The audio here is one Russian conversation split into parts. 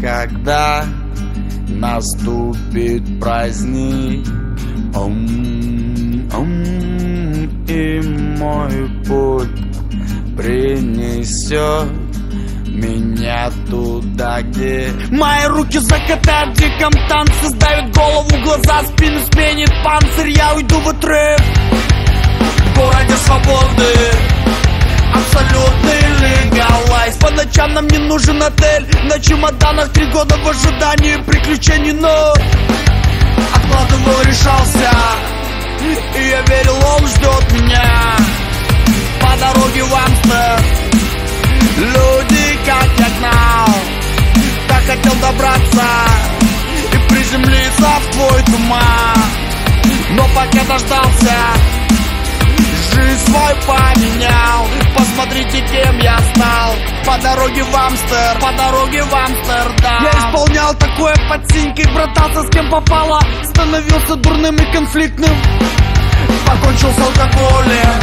когда наступит праздник. Ом, ом, И мой путь принесет меня туда, где Мои руки закатают в диком танце Сдают голову, глаза, спину сменит панцирь. Я уйду в отрыв В городе свободы нужен отель. На чемоданах три года в ожидании приключений Но откладывал, решался. И я верил, он ждет меня. По дороге в Амстер Люди, как я гнал Так хотел добраться И приземлиться в твой туман. Но пока дождался Жизнь свой поменял. Посмотрите, кем я По дороге в Амстер, по дороге в Амстердам. Я исполнял такое под синькой Братался с кем попало. Становился дурным и конфликтным. Покончил с алкоголем.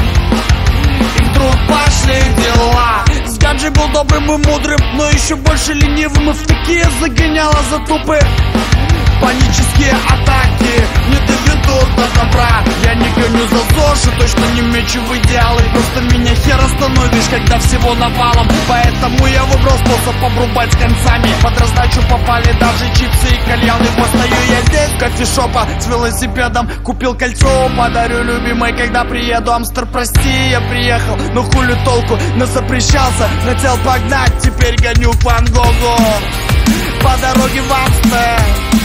И вдруг пошли дела. С Гаджи был добрым и мудрым Но еще больше ленивым. И в такие загоняло затупы Панические атаки. Не остановишь, когда всего навалом. Поэтому я выбрал способ обрубать концами. Под раздачу попали даже чипсы и кальяны. Постою я здесь, в кофешопа с велосипедом. Купил кольцо, подарю любимой, когда приеду Амстер, прости, я приехал, но хули толку Насопрещался, хотел погнать, теперь гоню по Ангогу По дороге в Амстер.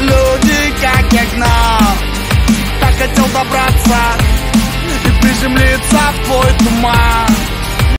Люди, как я Так хотел добраться И приземлиться в твой туман